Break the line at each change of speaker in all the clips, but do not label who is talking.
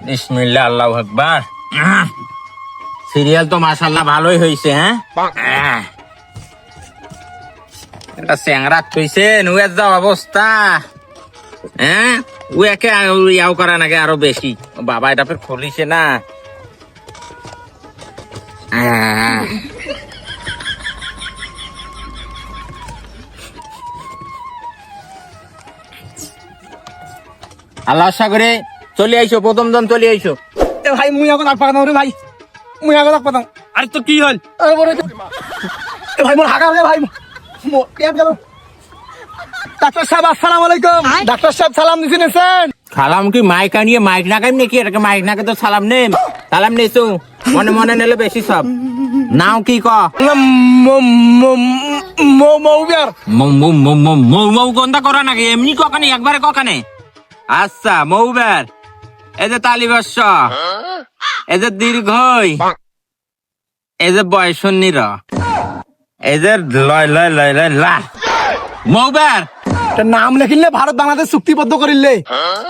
বিসমিল্লাহ, আল্লাহ আকবার। সিরিয়াল তো মাশাল্লাহ ভালোই হয়েছে হ্যাঁ? এটা স্যাংরা থইছে নুয়ের যা অবস্থা। হ্যাঁ? ও একে ইয়াও করা নাকি আরও বেশি। বাবা, এটা ফের খুলিছে না। আল্লাহ করে চলে আইসো প্রথম জন চলে আইসো
এ ভাই মুই আগত আগ পাতাম রে ভাই মুই আগত আগ পাতাম
আরে তো কি হল
আরে বড় এ ভাই মোর হাগা রে ভাই গেল ডাক্তার সাহেব আসসালামু আলাইকুম ডাক্তার সাহেব সালাম দিছেন
সালাম কি মাইক আনিয়ে মাইক না কাইম নাকি এটাকে মাইক নাকে তো সালাম নেম সালাম নেছো মনে মনে নেলে বেশি সব নাও কি ক
মৌবিয়ার
মৌ মৌ মৌ মৌ মৌ মৌ গন্ধা করা নাকি এমনি কখানে একবারে কখানে আচ্ছা মৌবার এই যে তালিবাস্য এই যে দীর্ঘই। এই যে বয়সন্নির। এই যে লয় লয় লয় লয় লা। মৌবার।
নাম লেখিলে ভারত বাংলাদেশ চুক্তিবদ্ধ করিলে।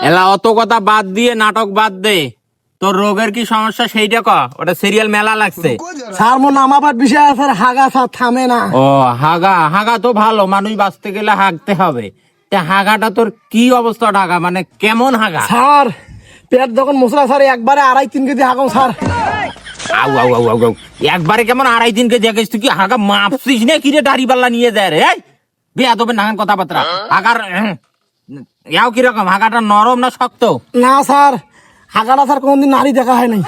এলা অত কথা বাদ দিয়ে নাটক বাদ দে। তোর রোগের কি সমস্যা সেইটা ক। ওটা সিরিয়াল মেলা লাগছে।
স্যার মোর নাম আবার বিষয় আছে হাগা স্যার থামে না।
ও হাগা হাগা তো ভালো মানুষ বাঁচতে গেলে হাগতে হবে। তা হাগাটা তোর কি অবস্থা হাগা মানে কেমন হাগা?
স্যার পেট যখন মশলা স্যার একবারে আড়াই তিন কেজি হাগাম স্যার
আউ আউ আউ আউ। একবারে কেমন আড়াই দিন কেজি গেছিস তুই কি? হাগা মাপছিস না? কিরে দাড়ি পাল্লা নিয়ে যায় রে? বিয়া তবে নাগান কথাবার্তা। হাগার ইয়াও কীরকম? হাগাটা নরম না শক্ত?
না স্যার হাগাটা স্যার কোনদিন নারী দেখা হয় নাই।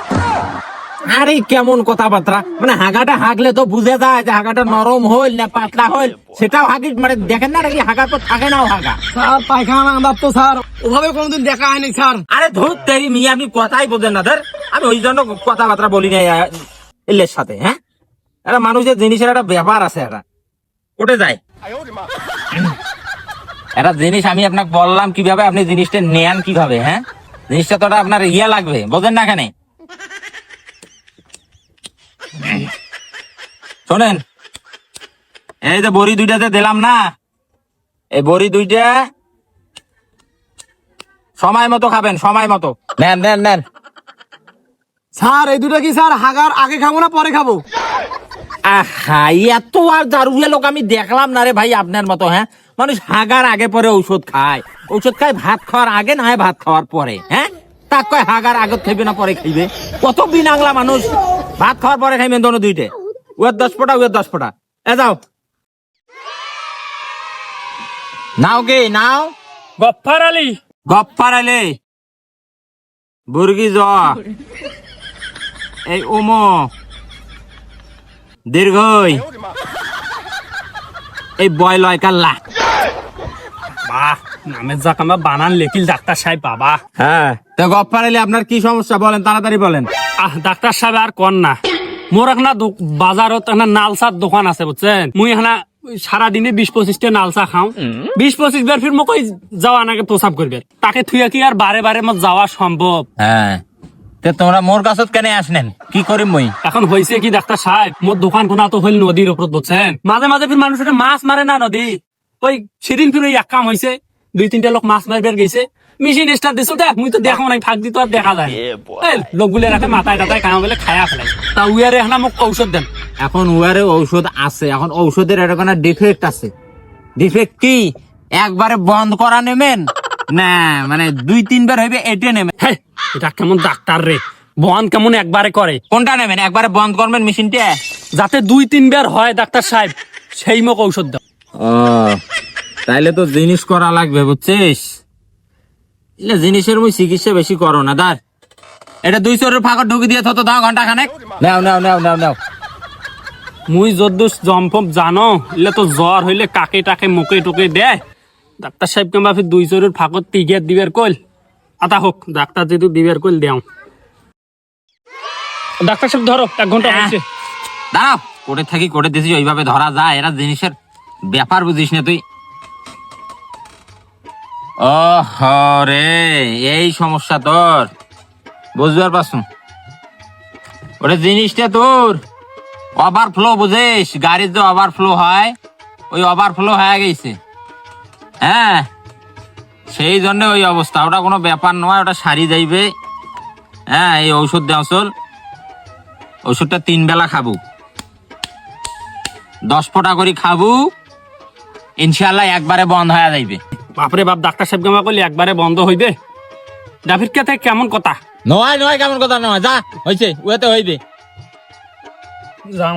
আরে কেমন কথাবার্তা? মানে হাগাটা হাগলে তো বুঝে যায় যে হাগাটা নরম হইল না পাতলা হইল। সেটাও হাগি মানে দেখেন না নাকি হাগার পর থাকে নাও হাগা?
স্যার পায়খানা আন্দাজ তো স্যার ওভাবে কোনদিন দেখা হয়নি, স্যার।
আরে ধর, তেরি মিয়া, আপনি কথাই বোঝেন না, ধর। আমি ওই জন্য কথাবার্তা বলি না এলের সাথে হ্যাঁ? একটা মানুষের জিনিসের একটা ব্যাপার আছে একটা। উঠে যায় একটা জিনিস আমি আপনাকে বললাম, কীভাবে আপনি জিনিসটা নেন, কীভাবে হ্যাঁ? জিনিসটা তো আপনার ইয়ে লাগবে, বোঝেন না এখানে? শোনেন, এই যে বড়ি দুইটাতে দিলাম না, এই বড়ি দুইটা সময় মতো খাবেন সময় মতো। নেন নেন নেন।
স্যার এই দুটো কি স্যার? হাগার আগে খাব না পরে খাব?
আহা এত আর দারুয়ে লোক আমি দেখলাম না রে ভাই আপনার মতো হ্যাঁ? মানুষ হাগার আগে পরে ঔষধ খায়। ঔষধ খায় ভাত খাওয়ার আগে না হয় ভাত খাওয়ার পরে হ্যাঁ? তা কয় হাগার আগে খাইবে না পরে খাইবে? কত বিনাংলা মানুষ ভাত খাওয়ার পরে খাইবেন দোনো দুইটে। উয়ের দশ ফোটা উয়ের দশ ফোটা। এ যাও। নাও কে নাও।
গফার আলী।
গপ্পার আলে বুর্গি জ এই ওমো দীর্ঘই। এই বয় লয় কাল্লা।
বাহ নামের যাক আমরা বানান লেখিল ডাক্তার সাহেব বাবা।
হ্যাঁ। তো গপ্পার আলে আপনার কি সমস্যা বলেন তাড়াতাড়ি বলেন।
আহ ডাক্তার সাহেব আর কন না। মোর এখন বাজারত একটা নালসার দোকান আছে বুঝছেন? মুই এখন সারাদিনে বিশ পঁচিশটা নালসা খাও। বিশ পঁচিশ বার ফির মোক যাওয়া নাকি প্রসাব করবে তাকে থুয়া কি আর বারে বারে মোর যাওয়া সম্ভব
হ্যাঁ তোমরা মোর কাছত কেন আসলেন কি করিম মই?
এখন হয়েছে কি ডাক্তার সাহেব মোর দোকান কোনা তো হইল নদীর ওপর বুঝছেন মাঝে মাঝে ফির মানুষ মাছ মারে না নদী। ওই সেদিন ফির ওই এক কাম হয়েছে দুই তিনটা লোক মাছ মারবার গেছে। মেশিন স্টার দিছো দেখ মুই তো দেখো নাই ফাঁক দিতে আর দেখা যায়। লোকগুলো রাখে মাথায় টাথায় কাম বলে খায়া ফেলাই তা উয়ারে এখন মোক ঔষধ দেন।
এখন উয়ারে ঔষধ আছে এখন ঔষধের কোনো ডিফেক্ট আছে। ডিফেক্ট কি? একবারে বন্ধ করা নেবেন? না মানে দুই তিনবার হইবে এটে নেবেন।
এটা কেমন ডাক্তার রে? বন কেমন একবারে করে?
কোনটা নেবেন? একবারে বন্ধ করবেন মেশিনটা?
যাতে দুই তিনবার হয় ডাক্তার সাহেব সেই মোক ঔষধ দাও।
তাইলে তো জিনিস করা লাগবে বুঝছিস? জিনিসের মুই চিকিৎসা বেশি করো না দার এটা দুই চোরের ফাঁকর ঢুকি দিয়ে তো দাও ঘণ্টা খানেক নাও নাও নাও নাও নাও।
মুই যদ্দুস জম্পম জানো এলে তো জ্বর হইলে কাকে টাকে মুকে টুকে দেয় ডাক্তার সাহেব কেমবা ফির দুই চোরের ফাঁকত টিকেট দিবের কইল। আতা হোক ডাক্তার যেহেতু দিবের কইল দেও। ডাক্তার সাহেব ধরো এক ঘণ্টা হয়েছে
দাঁড়াও কোটে থাকি কোটে দিছিস ওইভাবে ধরা যায় এরা জিনিসের ব্যাপার বুঝিস না তুই। ও রে এই সমস্যা তোর। বুঝবার পারছু ওটা জিনিসটা তোর। ওভারফ্লো বুঝিস? গাড়ির যে ওভারফ্লো হয় ওই ওভারফ্লো হয়ে গেছে। হ্যাঁ সেই জন্য ওই অবস্থা। ওটা কোনো ব্যাপার নয় ওটা সারি যাইবে। হ্যাঁ এই ঔষধ দেওয়া চল। ওষুধটা তিন বেলা খাব। দশ ফোঁটা করে খাব। ইনশাল্লাহ একবারে বন্ধ হয়ে যাইবে।
বাপরে বাপ ডাক্তার সাহেব গামা করলে একবারে বন্ধ হইবে? ডাভিড কে থেকে কেমন কথা?
নয় নয় কেমন কথা নয়। যা হয়েছে ওয়াতে হইবে।
যাও